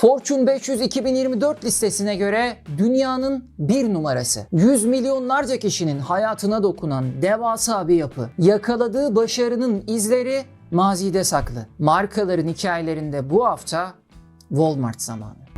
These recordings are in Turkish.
Fortune 500 2024 listesine göre dünyanın bir numarası. Yüz milyonlarca kişinin hayatına dokunan devasa bir yapı. Yakaladığı başarının izleri mazide saklı. Markaların hikayelerinde bu hafta Walmart zamanı.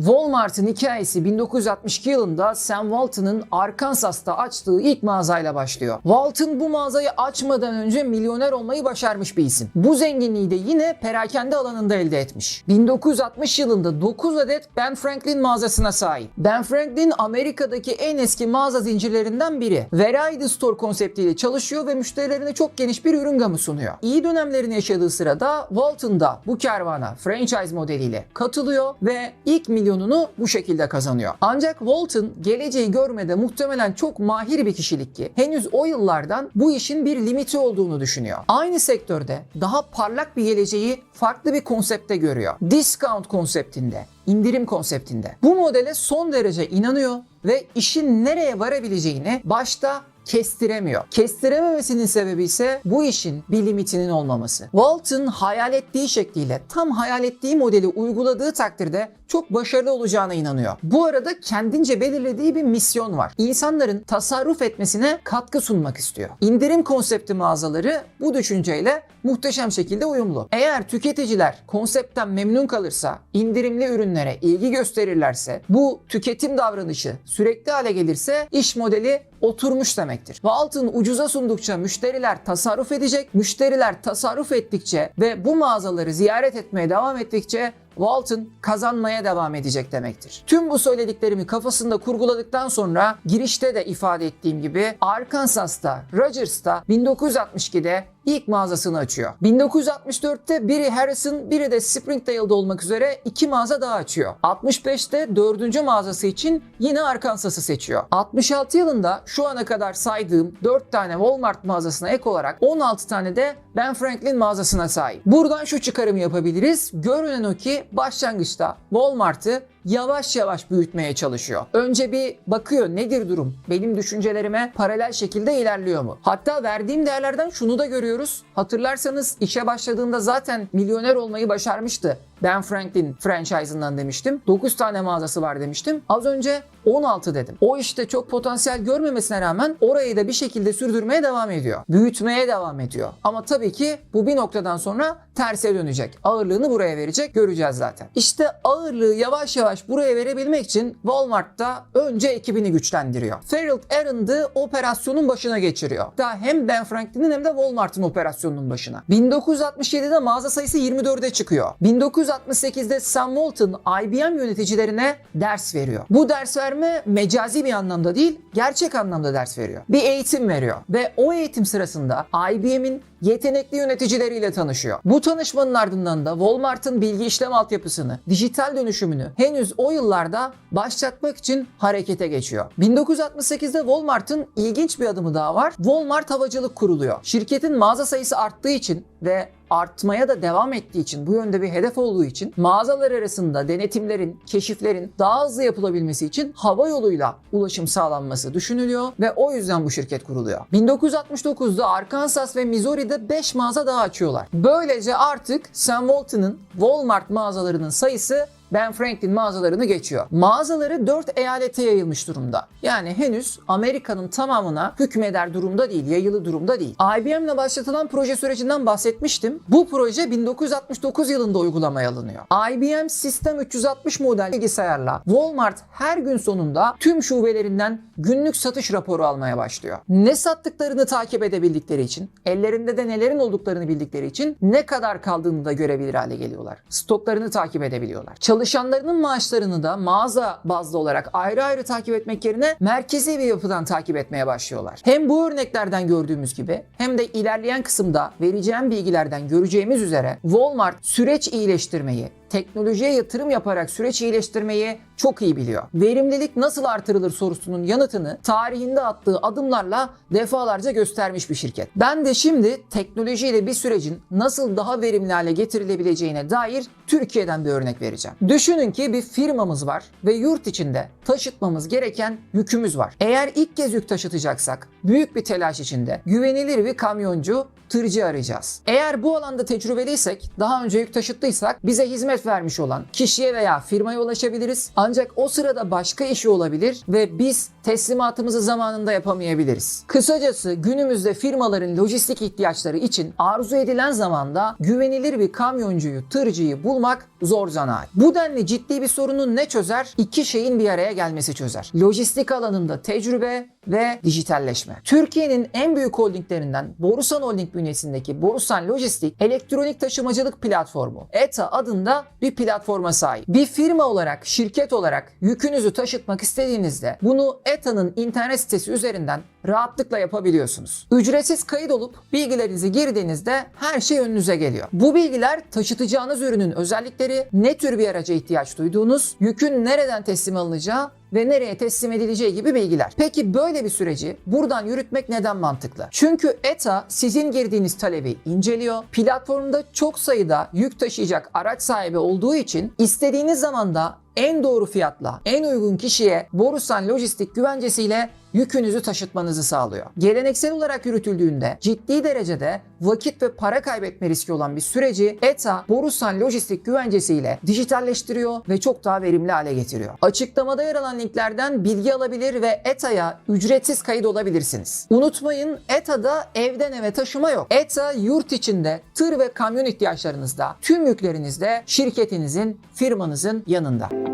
Walmart'ın hikayesi 1962 yılında Sam Walton'ın Arkansas'ta açtığı ilk mağazayla başlıyor. Walton bu mağazayı açmadan önce milyoner olmayı başarmış bir isim. Bu zenginliği de yine perakende alanında elde etmiş. 1960 yılında 9 adet Ben Franklin mağazasına sahip. Ben Franklin Amerika'daki en eski mağaza zincirlerinden biri. Variety Store konseptiyle çalışıyor ve müşterilerine çok geniş bir ürün gamı sunuyor. İyi dönemlerini yaşadığı sırada Walton da bu kervana franchise modeliyle katılıyor ve ilk milyonunu bu şekilde kazanıyor. Ancak Walton geleceği görmede muhtemelen çok mahir bir kişilik ki henüz o yıllardan bu işin bir limiti olduğunu düşünüyor. Aynı sektörde daha parlak bir geleceği farklı bir konsepte görüyor. Discount konseptinde, indirim konseptinde. Bu modele son derece inanıyor ve işin nereye varabileceğini başta kestiremiyor. Kestirememesinin sebebi ise bu işin bir limitinin olmaması. Walton hayal ettiği şekliyle tam hayal ettiği modeli uyguladığı takdirde çok başarılı olacağına inanıyor. Bu arada kendince belirlediği bir misyon var. İnsanların tasarruf etmesine katkı sunmak istiyor. İndirim konsepti mağazaları bu düşünceyle muhteşem şekilde uyumlu. Eğer tüketiciler konseptten memnun kalırsa, indirimli ürünlere ilgi gösterirlerse, bu tüketim davranışı sürekli hale gelirse iş modeli oturmuş demektir. Walton ucuza sundukça müşteriler tasarruf edecek, müşteriler tasarruf ettikçe ve bu mağazaları ziyaret etmeye devam ettikçe Walton kazanmaya devam edecek demektir. Tüm bu söylediklerimi kafasında kurguladıktan sonra girişte de ifade ettiğim gibi Arkansas'ta, Rogers'ta 1962'de ilk mağazasını açıyor. 1964'te biri Harrison, biri de Springdale'da olmak üzere iki mağaza daha açıyor. 65'te dördüncü mağazası için yine Arkansas'ı seçiyor. 66 yılında şu ana kadar saydığım 4 tane Walmart mağazasına ek olarak 16 tane de Ben Franklin mağazasına sahip. Buradan şu çıkarımı yapabiliriz. Görünen o ki başlangıçta Walmart'ı yavaş yavaş büyütmeye çalışıyor. Önce bir bakıyor nedir durum? Benim düşüncelerime paralel şekilde ilerliyor mu? Hatta verdiğim değerlerden şunu da görüyoruz. Hatırlarsanız işe başladığında zaten milyoner olmayı başarmıştı. Ben Franklin franchise'ından demiştim. 9 tane mağazası var demiştim. Az önce 16 dedim. O işte çok potansiyel görmemesine rağmen orayı da bir şekilde sürdürmeye devam ediyor. Büyütmeye devam ediyor. Ama tabii ki bu bir noktadan sonra terse dönecek. Ağırlığını buraya verecek. Göreceğiz zaten. İşte ağırlığı yavaş yavaş buraya verebilmek için Walmart'ta önce ekibini güçlendiriyor. Farrell Aaron'dı operasyonun başına geçiriyor. Daha hem Ben Franklin'in hem de Walmart'ın operasyonunun başına. 1967'de mağaza sayısı 24'e çıkıyor. 1968'de Sam Walton IBM yöneticilerine ders veriyor. Bu ders verme mecazi bir anlamda değil, gerçek anlamda ders veriyor. Bir eğitim veriyor ve o eğitim sırasında IBM'in yetenekli yöneticileriyle tanışıyor. Bu tanışmanın ardından da Walmart'ın bilgi işlem altyapısını, dijital dönüşümünü henüz o yıllarda başlatmak için harekete geçiyor. 1968'de Walmart'ın ilginç bir adımı daha var. Walmart Havacılık kuruluyor. Şirketin mağaza sayısı arttığı için ve artmaya da devam ettiği için, bu yönde bir hedef olduğu için mağazalar arasında denetimlerin, keşiflerin daha hızlı yapılabilmesi için hava yoluyla ulaşım sağlanması düşünülüyor ve o yüzden bu şirket kuruluyor. 1969'da Arkansas ve Missouri'de 5 mağaza daha açıyorlar. Böylece artık Sam Walton'ın Walmart mağazalarının sayısı ben Franklin mağazalarını geçiyor. Mağazaları 4 eyalete yayılmış durumda. Yani henüz Amerika'nın tamamına hükmeder durumda değil, yayılı durumda değil. IBM'le başlatılan proje sürecinden bahsetmiştim. Bu proje 1969 yılında uygulamaya alınıyor. IBM Sistem 360 model bilgisayarla Walmart her gün sonunda tüm şubelerinden günlük satış raporu almaya başlıyor. Ne sattıklarını takip edebildikleri için, ellerinde de nelerin olduklarını bildikleri için ne kadar kaldığını da görebilir hale geliyorlar. Stoklarını takip edebiliyorlar. Çalışanlarının maaşlarını da mağaza bazlı olarak ayrı ayrı takip etmek yerine merkezi bir yapıdan takip etmeye başlıyorlar. Hem bu örneklerden gördüğümüz gibi hem de ilerleyen kısımda vereceğim bilgilerden göreceğimiz üzere Walmart süreç iyileştirmeyi, teknolojiye yatırım yaparak süreç iyileştirmeyi çok iyi biliyor. Verimlilik nasıl artırılır sorusunun yanıtını tarihinde attığı adımlarla defalarca göstermiş bir şirket. Ben de şimdi teknolojiyle bir sürecin nasıl daha verimli hale getirilebileceğine dair Türkiye'den bir örnek vereceğim. Düşünün ki bir firmamız var ve yurt içinde taşıtmamız gereken yükümüz var. Eğer ilk kez yük taşıtacaksak büyük bir telaş içinde güvenilir bir kamyoncu tırcı arayacağız. Eğer bu alanda tecrübeliysek, daha önce yük taşıttıysak bize hizmet vermiş olan kişiye veya firmaya ulaşabiliriz. Ancak o sırada başka işi olabilir ve biz teslimatımızı zamanında yapamayabiliriz. Kısacası günümüzde firmaların lojistik ihtiyaçları için arzu edilen zamanda güvenilir bir kamyoncuyu, tırcıyı bulmak zor zanaat. Bu denli ciddi bir sorunu ne çözer? İki şeyin bir araya gelmesi çözer. Lojistik alanında tecrübe ve dijitalleşme. Türkiye'nin en büyük holdinglerinden Borusan Holding bünyesindeki Borusan Lojistik elektronik taşımacılık platformu ETA adında bir platforma sahip. Bir firma olarak, şirket olarak yükünüzü taşıtmak istediğinizde bunu ETA'nın internet sitesi üzerinden rahatlıkla yapabiliyorsunuz. Ücretsiz kayıt olup bilgilerinizi girdiğinizde her şey önünüze geliyor. Bu bilgiler taşıtacağınız ürünün özellikleri, ne tür bir araca ihtiyaç duyduğunuz, yükün nereden teslim alınacağı ve nereye teslim edileceği gibi bilgiler. Peki böyle bir süreci buradan yürütmek neden mantıklı? Çünkü ETA sizin girdiğiniz talebi inceliyor. Platformda çok sayıda yük taşıyacak araç sahibi olduğu için istediğiniz zamanda en doğru fiyatla en uygun kişiye Borusan Lojistik güvencesiyle yükünüzü taşıtmanızı sağlıyor. Geleneksel olarak yürütüldüğünde ciddi derecede vakit ve para kaybetme riski olan bir süreci ETA Borusan Lojistik güvencesiyle dijitalleştiriyor ve çok daha verimli hale getiriyor. Açıklamada yer alan linklerden bilgi alabilir ve ETA'ya ücretsiz kayıt olabilirsiniz. Unutmayın ETA'da evden eve taşıma yok. ETA yurt içinde tır ve kamyon ihtiyaçlarınızda tüm yüklerinizde şirketinizin, firmanızın yanında.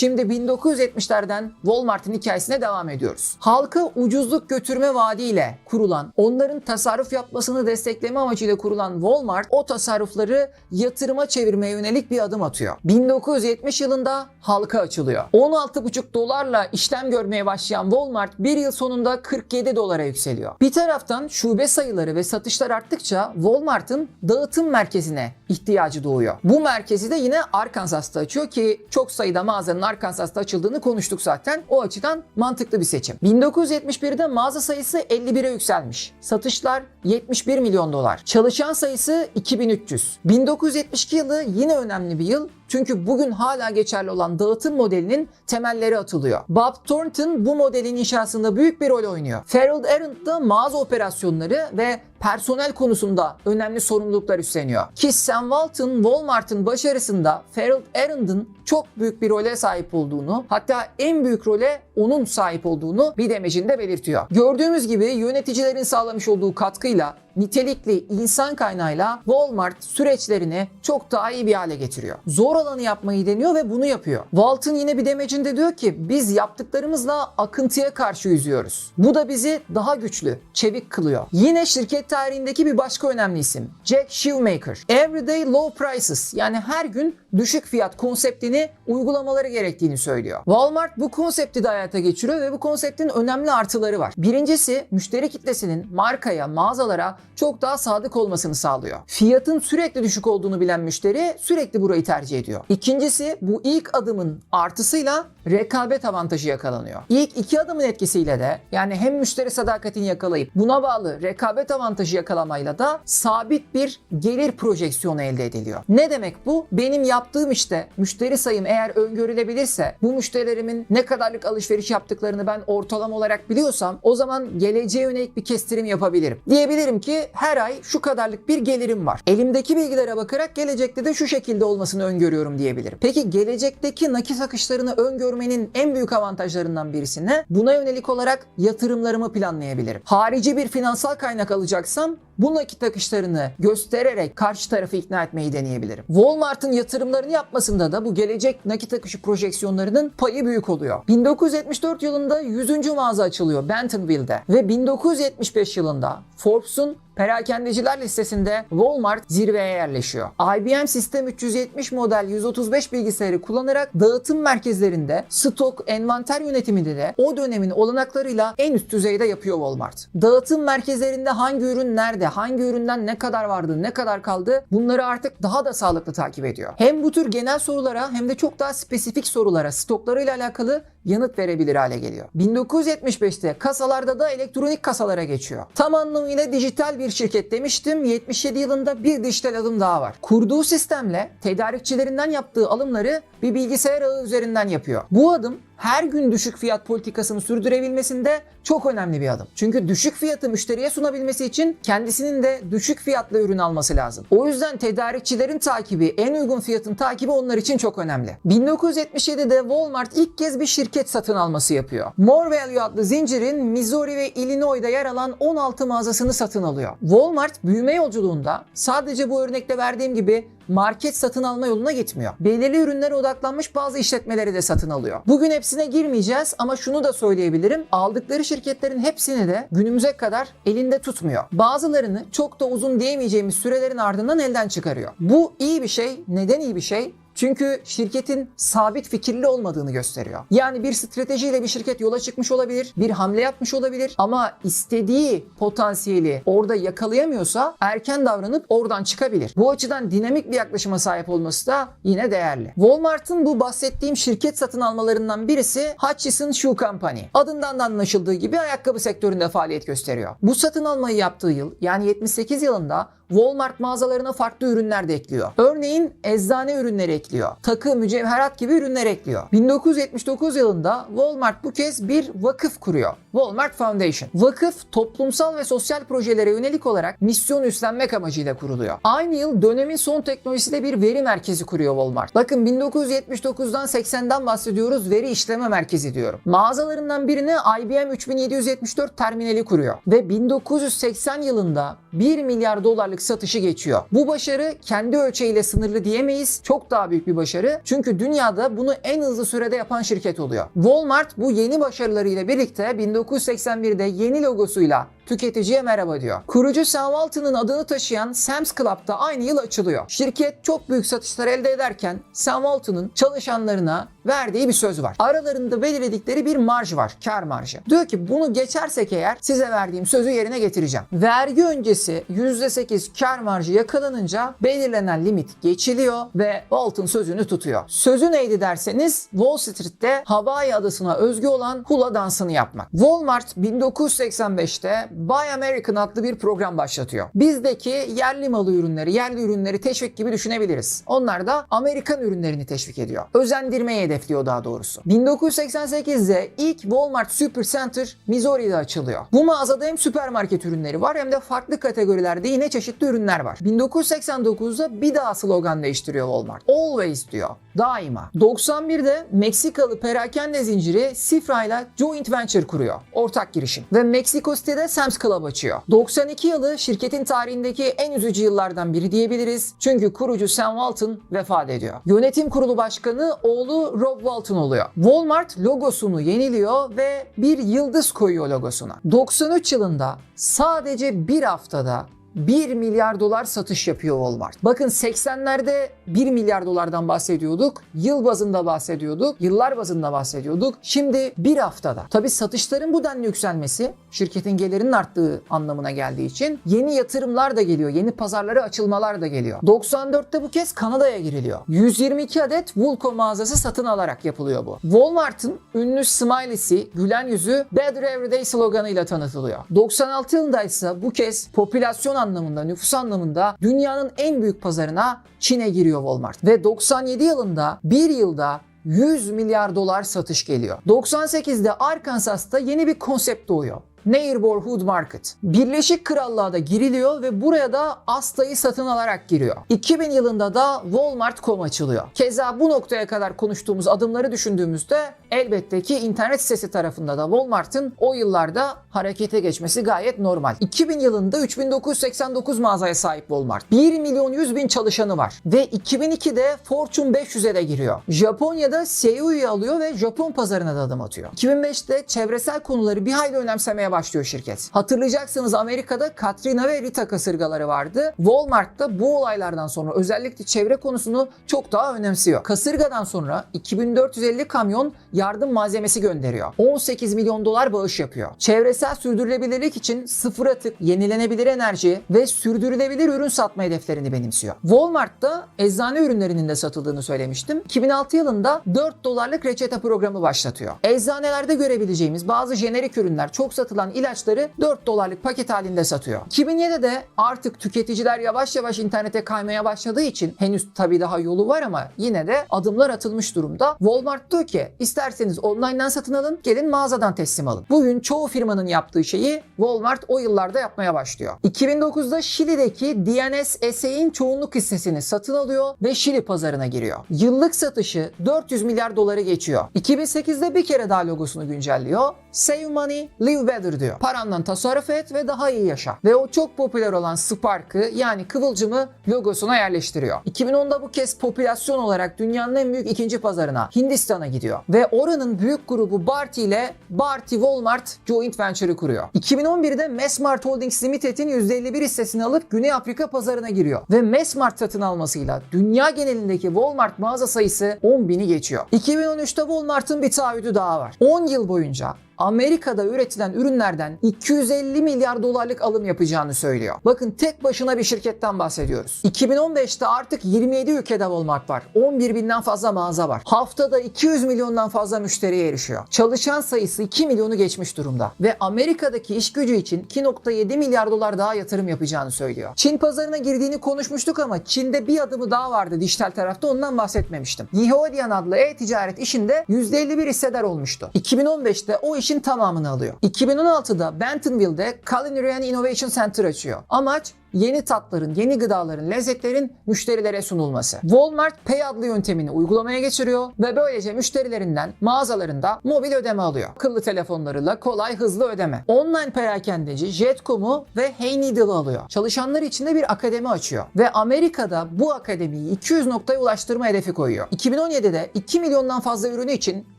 Şimdi 1970'lerden Walmart'ın hikayesine devam ediyoruz. Halka ucuzluk götürme vaadiyle kurulan, onların tasarruf yapmasını destekleme amacıyla kurulan Walmart o tasarrufları yatırıma çevirmeye yönelik bir adım atıyor. 1970 yılında halka açılıyor. 16,5 dolarla işlem görmeye başlayan Walmart bir yıl sonunda 47 dolara yükseliyor. Bir taraftan şube sayıları ve satışlar arttıkça Walmart'ın dağıtım merkezine ihtiyacı doğuyor. Bu merkezi de yine Arkansas'ta açıyor ki çok sayıda mağazanın Arkansas'ta açıldığını konuştuk zaten. O açıdan mantıklı bir seçim. 1971'de mağaza sayısı 51'e yükselmiş. Satışlar 71 milyon dolar. Çalışan sayısı 2300. 1972 yılı yine önemli bir yıl. Çünkü bugün hala geçerli olan dağıtım modelinin temelleri atılıyor. Bob Thornton bu modelin inşasında büyük bir rol oynuyor. Farrell Arendt da mağaza operasyonları ve personel konusunda önemli sorumluluklar üstleniyor. Ki Sam Walton Walmart'ın başarısında Farrell Arendt'ın çok büyük bir role sahip olduğunu hatta en büyük role onun sahip olduğunu bir demecinde belirtiyor. Gördüğümüz gibi yöneticilerin sağlamış olduğu katkıyla nitelikli insan kaynağıyla Walmart süreçlerini çok daha iyi bir hale getiriyor. Zor olanı yapmayı deniyor ve bunu yapıyor. Walton yine bir demecinde diyor ki biz yaptıklarımızla akıntıya karşı yüzüyoruz. Bu da bizi daha güçlü, çevik kılıyor. Yine şirket tarihindeki bir başka önemli isim Jack Shoemaker. Everyday Low Prices yani her gün düşük fiyat konseptini uygulamaları gerektiğini söylüyor. Walmart bu konsepti de hayata geçiriyor ve bu konseptin önemli artıları var. Birincisi müşteri kitlesinin markaya, mağazalara çok daha sadık olmasını sağlıyor. Fiyatın sürekli düşük olduğunu bilen müşteri sürekli burayı tercih ediyor. İkincisi bu ilk adımın artısıyla rekabet avantajı yakalanıyor. İlk iki adımın etkisiyle de yani hem müşteri sadakatini yakalayıp buna bağlı rekabet avantajı yakalamayla da sabit bir gelir projeksiyonu elde ediliyor. Ne demek bu? Benim yaptığım işte müşteri sayım eğer öngörülebilirse bu müşterilerimin ne kadarlık alışveriş yaptıklarını ben ortalama olarak biliyorsam o zaman geleceğe yönelik bir kestirim yapabilirim. Diyebilirim ki her ay şu kadarlık bir gelirim var. Elimdeki bilgilere bakarak gelecekte de şu şekilde olmasını öngörüyorum diyebilirim. Peki gelecekteki nakit akışlarını öngörmenin en büyük avantajlarından birisi ne? Buna yönelik olarak yatırımlarımı planlayabilirim. Harici bir finansal kaynak alacaksam bu nakit akışlarını göstererek karşı tarafı ikna etmeyi deneyebilirim. Walmart'ın yatırımlarını yapmasında da bu gelecek nakit akışı projeksiyonlarının payı büyük oluyor. 1974 yılında 100. mağaza açılıyor Bentonville'de ve 1975 yılında Forbes'un perakendeciler listesinde Walmart zirveye yerleşiyor. IBM Sistem 370 model 135 bilgisayarı kullanarak dağıtım merkezlerinde stok, envanter yönetiminde de o dönemin olanaklarıyla en üst düzeyde yapıyor Walmart. Dağıtım merkezlerinde hangi ürün nerede, hangi üründen ne kadar vardı, ne kadar kaldı bunları artık daha da sağlıklı takip ediyor. Hem bu tür genel sorulara hem de çok daha spesifik sorulara stoklarıyla alakalı yanıt verebilir hale geliyor. 1975'te kasalarda da elektronik kasalara geçiyor. Tam anlamıyla dijital bir şirket demiştim. 77 yılında bir dijital adım daha var. Kurduğu sistemle tedarikçilerinden yaptığı alımları bir bilgisayar ağı üzerinden yapıyor. Bu adım her gün düşük fiyat politikasını sürdürebilmesinde çok önemli bir adım. Çünkü düşük fiyatı müşteriye sunabilmesi için kendisinin de düşük fiyatlı ürün alması lazım. O yüzden tedarikçilerin takibi, en uygun fiyatın takibi onlar için çok önemli. 1977'de Walmart ilk kez bir şirket satın alması yapıyor. More Value adlı zincirin Missouri ve Illinois'da yer alan 16 mağazasını satın alıyor. Walmart büyüme yolculuğunda sadece bu örnekte verdiğim gibi market satın alma yoluna gitmiyor. Belirli ürünlere odaklanmış bazı işletmeleri de satın alıyor. Bugün hepsine girmeyeceğiz ama şunu da söyleyebilirim. Aldıkları şirketlerin hepsini de günümüze kadar elinde tutmuyor. Bazılarını çok da uzun diyemeyeceğimiz sürelerin ardından elden çıkarıyor. Bu iyi bir şey. Neden iyi bir şey? Çünkü şirketin sabit fikirli olmadığını gösteriyor. Yani bir stratejiyle bir şirket yola çıkmış olabilir, bir hamle yapmış olabilir ama istediği potansiyeli orada yakalayamıyorsa erken davranıp oradan çıkabilir. Bu açıdan dinamik bir yaklaşıma sahip olması da yine değerli. Walmart'ın bu bahsettiğim şirket satın almalarından birisi Hutchison Shoe Company. Adından da anlaşıldığı gibi ayakkabı sektöründe faaliyet gösteriyor. Bu satın almayı yaptığı yıl yani 78 yılında Walmart mağazalarına farklı ürünler de ekliyor. Örneğin eczane ürünleri ekliyor. Takı, mücevherat gibi ürünler ekliyor. 1979 yılında Walmart bu kez bir vakıf kuruyor. Walmart Foundation. Vakıf toplumsal ve sosyal projelere yönelik olarak misyon üstlenmek amacıyla kuruluyor. Aynı yıl dönemin son teknolojisiyle bir veri merkezi kuruyor Walmart. Bakın 1979'dan 80'den bahsediyoruz veri işleme merkezi diyorum. Mağazalarından birine IBM 3774 terminali kuruyor. Ve 1980 yılında 1 milyar dolarlık satışı geçiyor. Bu başarı kendi ölçeğiyle sınırlı diyemeyiz. Çok daha büyük bir başarı. Çünkü dünyada bunu en hızlı sürede yapan şirket oluyor. Walmart bu yeni başarılarıyla birlikte 1981'de yeni logosuyla tüketiciye merhaba diyor. Kurucu Sam Walton'ın adını taşıyan Sam's Club da aynı yıl açılıyor. Şirket çok büyük satışlar elde ederken Sam Walton'ın çalışanlarına verdiği bir söz var. Aralarında belirledikleri bir marj var, kar marjı. Diyor ki bunu geçersek eğer size verdiğim sözü yerine getireceğim. Vergi öncesi %8 kar marjı yakalanınca belirlenen limit geçiliyor ve Walton sözünü tutuyor. Sözü neydi derseniz Wall Street'te Hawaii adasına özgü olan hula dansını yapmak. Walmart 1985'te Buy American adlı bir program başlatıyor. Bizdeki yerli malı ürünleri, yerli ürünleri teşvik gibi düşünebiliriz. Onlar da Amerikan ürünlerini teşvik ediyor. Özendirmeyi hedefliyor daha doğrusu. 1988'de ilk Walmart Supercenter Missouri'de açılıyor. Bu mağazada hem süpermarket ürünleri var hem de farklı kategorilerde yine çeşitli ürünler var. 1989'da bir daha slogan değiştiriyor Walmart. Always diyor. Daima. 91'de Meksikalı perakende zinciri Sifra ile joint venture kuruyor. Ortak girişim. Ve Meksiko City'de Sam's Club açıyor. 92 yılı şirketin tarihindeki en üzücü yıllardan biri diyebiliriz. Çünkü kurucu Sam Walton vefat ediyor. Yönetim kurulu başkanı oğlu Rob Walton oluyor. Walmart logosunu yeniliyor ve bir yıldız koyuyor logosuna. 93 yılında sadece bir haftada 1 milyar dolar satış yapıyor Walmart. Bakın 80'lerde 1 milyar dolardan bahsediyorduk. Yıl bazında bahsediyorduk. Yıllar bazında bahsediyorduk. Şimdi bir haftada. Tabi satışların bu denli yükselmesi şirketin gelirinin arttığı anlamına geldiği için yeni yatırımlar da geliyor. Yeni pazarlara açılmalar da geliyor. 94'te bu kez Kanada'ya giriliyor. 122 adet Woolco mağazası satın alarak yapılıyor bu. Walmart'ın ünlü smiley'si, gülen yüzü Better Everyday sloganıyla tanıtılıyor. 96 yılında ise bu kez popülasyon anlamında, nüfus anlamında dünyanın en büyük pazarına Çin'e giriyor Walmart. Ve 97 yılında bir yılda 100 milyar dolar satış geliyor. 98'de Arkansas'ta yeni bir konsept doğuyor. Neighborhood Market. Birleşik Krallığa da giriliyor ve buraya da Asta'yı satın alarak giriyor. 2000 yılında da Walmart.com açılıyor. Keza bu noktaya kadar konuştuğumuz adımları düşündüğümüzde elbette ki internet sitesi tarafında da Walmart'ın o yıllarda harekete geçmesi gayet normal. 2000 yılında 3989 mağazaya sahip Walmart. 1 milyon 100 bin çalışanı var. Ve 2002'de Fortune 500'e de giriyor. Japonya'da Seiu'yu alıyor ve Japon pazarına da adım atıyor. 2005'te çevresel konuları bir hayli önemsemeye başlıyor şirket. Hatırlayacaksınız Amerika'da Katrina ve Rita kasırgaları vardı. Walmart da bu olaylardan sonra özellikle çevre konusunu çok daha önemsiyor. Kasırgadan sonra 2450 kamyon yardım malzemesi gönderiyor. 18 milyon dolar bağış yapıyor. Çevresel sürdürülebilirlik için sıfır atık, yenilenebilir enerji ve sürdürülebilir ürün satma hedeflerini benimsiyor. Walmart'ta eczane ürünlerinin de satıldığını söylemiştim. 2006 yılında 4 dolarlık reçete programı başlatıyor. Eczanelerde görebileceğimiz bazı jenerik ürünler, çok satılan ilaçları 4 dolarlık paket halinde satıyor. 2007'de artık tüketiciler yavaş yavaş internete kaymaya başladığı için henüz tabii daha yolu var ama yine de adımlar atılmış durumda. Walmart diyor ki isterseniz online'dan satın alın, gelin mağazadan teslim alın. Bugün çoğu firmanın yaptığı şeyi Walmart o yıllarda yapmaya başlıyor. 2009'da Şili'deki DNS SA'in çoğunluk hissesini satın alıyor ve Şili pazarına giriyor. Yıllık satışı 400 milyar doları geçiyor. 2008'de bir kere daha logosunu güncelliyor. Save money, live better diyor. Parandan tasarruf et ve daha iyi yaşa. Ve o çok popüler olan Spark'ı yani kıvılcımı logosuna yerleştiriyor. 2010'da bu kez popülasyon olarak dünyanın en büyük ikinci pazarına Hindistan'a gidiyor. Ve oranın büyük grubu Barti ile Barti Walmart joint venture'ı kuruyor. 2011'de Massmart Holdings Limited'in %51 hissesini alıp Güney Afrika pazarına giriyor. Ve Massmart satın almasıyla dünya genelindeki Walmart mağaza sayısı 10 bini geçiyor. 2013'te Walmart'ın bir taahhüdü daha var. 10 yıl boyunca Amerika'da üretilen ürünlerden 250 milyar dolarlık alım yapacağını söylüyor. Bakın tek başına bir şirketten bahsediyoruz. 2015'te artık 27 ülkede Walmart var. 11 binden fazla mağaza var. Haftada 200 milyondan fazla müşteriye erişiyor. Çalışan sayısı 2 milyonu geçmiş durumda. Ve Amerika'daki iş gücü için 2.7 milyar dolar daha yatırım yapacağını söylüyor. Çin pazarına girdiğini konuşmuştuk ama Çin'de bir adımı daha vardı dijital tarafta ondan bahsetmemiştim. Yihuodian adlı e-ticaret işinde %51 hissedar olmuştu. 2015'te o iş işin tamamını alıyor. 2016'da Bentonville'de Culinary Innovation Center açıyor. Amaç yeni tatların, yeni gıdaların, lezzetlerin müşterilere sunulması. Walmart Pay adlı yöntemini uygulamaya geçiriyor ve böylece müşterilerinden mağazalarında mobil ödeme alıyor. Akıllı telefonlarıyla kolay, hızlı ödeme. Online perakendeci Jet.com'u ve Hey Needle'ı alıyor. Çalışanlar için de bir akademi açıyor. Ve Amerika'da bu akademiyi 200 noktaya ulaştırma hedefi koyuyor. 2017'de 2 milyondan fazla ürünü için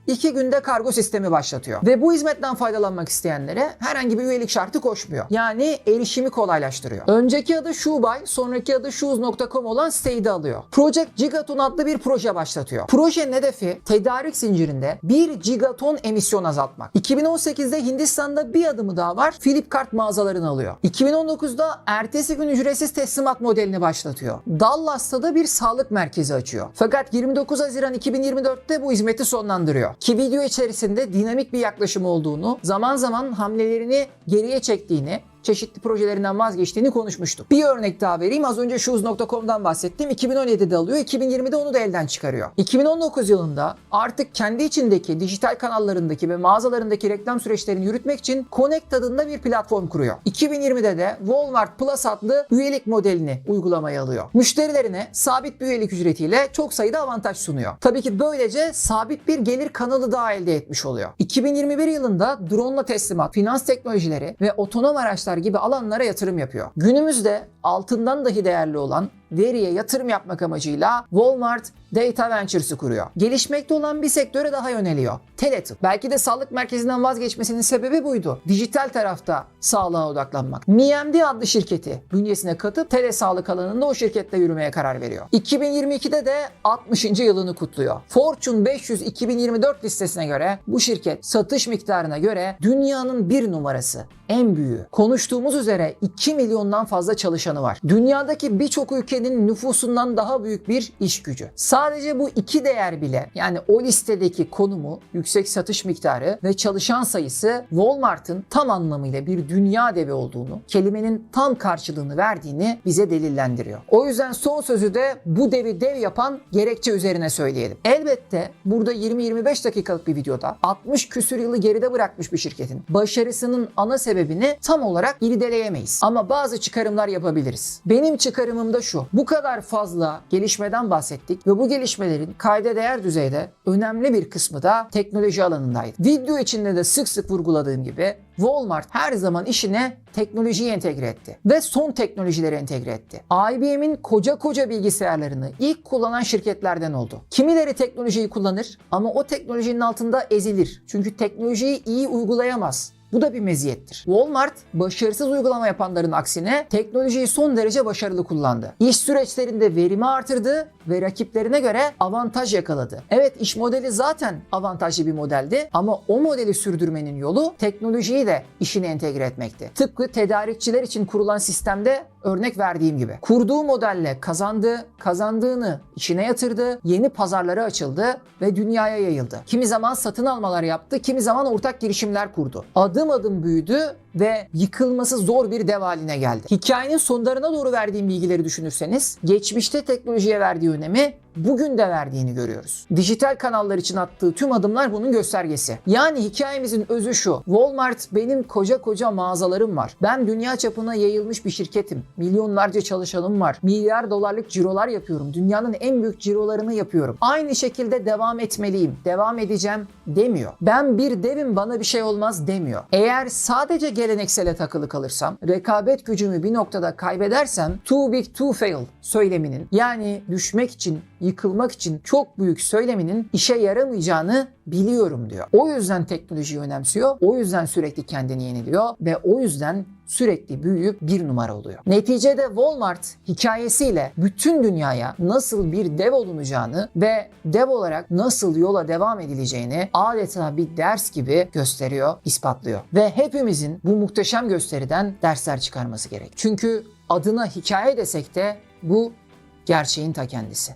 2 günde kargo sistemi başlatıyor. Ve bu hizmetten faydalanmak isteyenlere herhangi bir üyelik şartı koşmuyor. Yani erişimi kolaylaştırıyor. Önceki adı Shoebuy, sonraki adı Shoes.com olan siteyi de alıyor. Project Gigaton adlı bir proje başlatıyor. Projenin hedefi tedarik zincirinde 1 gigaton emisyon azaltmak. 2018'de Hindistan'da bir adımı daha var. Flipkart mağazalarını alıyor. 2019'da ertesi gün ücretsiz teslimat modelini başlatıyor. Dallas'ta da bir sağlık merkezi açıyor. Fakat 29 Haziran 2024'te bu hizmeti sonlandırıyor. Ki video içerisinde dinamik bir yaklaşım olduğunu, zaman zaman hamlelerini geriye çektiğini, çeşitli projelerinden vazgeçtiğini konuşmuştuk. Bir örnek daha vereyim. Az önce shoes.com'dan bahsettim. 2017'de alıyor. 2020'de onu da elden çıkarıyor. 2019 yılında artık kendi içindeki dijital kanallarındaki ve mağazalarındaki reklam süreçlerini yürütmek için Connect adında bir platform kuruyor. 2020'de de Walmart Plus adlı üyelik modelini uygulamaya alıyor. Müşterilerine sabit bir üyelik ücretiyle çok sayıda avantaj sunuyor. Tabii ki böylece sabit bir gelir kanalı daha elde etmiş oluyor. 2021 yılında drone teslimat, finans teknolojileri ve otonom araçlar gibi alanlara yatırım yapıyor. Günümüzde altından dahi değerli olan veriye yatırım yapmak amacıyla Walmart Data Ventures'ı kuruyor. Gelişmekte olan bir sektöre daha yöneliyor. Teletıp. Belki de sağlık merkezinden vazgeçmesinin sebebi buydu. Dijital tarafta sağlığa odaklanmak. MiMD adlı şirketi bünyesine katıp tele sağlık alanında o şirketle yürümeye karar veriyor. 2022'de de 60. yılını kutluyor. Fortune 500 2024 listesine göre bu şirket satış miktarına göre dünyanın bir numarası en büyüğü. Konuştuğumuz üzere 2 milyondan fazla çalışanı var. Dünyadaki birçok ülkenin nüfusundan daha büyük bir iş gücü. Sadece bu iki değer bile yani o listedeki konumu, yüksek satış miktarı ve çalışan sayısı Walmart'ın tam anlamıyla bir dünya devi olduğunu, kelimenin tam karşılığını verdiğini bize delillendiriyor. O yüzden son sözü de bu devi dev yapan gerekçe üzerine söyleyelim. Elbette burada 20-25 dakikalık bir videoda 60 küsür yılı geride bırakmış bir şirketin başarısının ana sebebini tam olarak irdeleyemeyiz. Ama bazı çıkarımlar yapabiliriz. Benim çıkarımım da şu. Bu kadar fazla gelişmeden bahsettik ve bu gelişmelerin kayda değer düzeyde önemli bir kısmı da teknoloji alanındaydı. Video içinde de sık sık vurguladığım gibi Walmart her zaman işine teknolojiyi entegre etti ve son teknolojileri entegre etti. IBM'in koca koca bilgisayarlarını ilk kullanan şirketlerden oldu. Kimileri teknolojiyi kullanır ama o teknolojinin altında ezilir. Çünkü teknolojiyi iyi uygulayamaz Bu da bir meziyettir. Walmart başarısız uygulama yapanların aksine teknolojiyi son derece başarılı kullandı. İş süreçlerinde verimi artırdı ve rakiplerine göre avantaj yakaladı. Evet iş modeli zaten avantajlı bir modeldi ama o modeli sürdürmenin yolu teknolojiyi de işine entegre etmekti. Tıpkı tedarikçiler için kurulan sistemde örnek verdiğim gibi. Kurduğu modelle kazandı, kazandığını içine yatırdı, yeni pazarlara açıldı ve dünyaya yayıldı. Kimi zaman satın almalar yaptı, kimi zaman ortak girişimler kurdu. Adım adım büyüdü ve yıkılması zor bir dev haline geldi. Hikayenin sonlarına doğru verdiğim bilgileri düşünürseniz, geçmişte teknolojiye verdiği önemi bugün de verdiğini görüyoruz. Dijital kanallar için attığı tüm adımlar bunun göstergesi. Yani hikayemizin özü şu. Walmart benim koca koca mağazalarım var. Ben dünya çapına yayılmış bir şirketim. Milyonlarca çalışanım var. Milyar dolarlık cirolar yapıyorum. Dünyanın en büyük cirolarını yapıyorum. Aynı şekilde devam etmeliyim. Devam edeceğim demiyor. Ben bir devim bana bir şey olmaz demiyor. Eğer sadece geleneksele takılı kalırsam, rekabet gücümü bir noktada kaybedersem too big to fail söyleminin yani düşmek için yıkılmak için çok büyük söyleminin işe yaramayacağını biliyorum diyor. O yüzden teknolojiyi önemsiyor. O yüzden sürekli kendini yeniliyor ve o yüzden sürekli büyüyüp bir numara oluyor. Neticede Walmart hikayesiyle bütün dünyaya nasıl bir dev olunacağını ve dev olarak nasıl yola devam edileceğini adeta bir ders gibi gösteriyor, ispatlıyor. Ve hepimizin bu muhteşem gösteriden dersler çıkarması gerek. Çünkü adına hikaye desek de bu gerçeğin ta kendisi.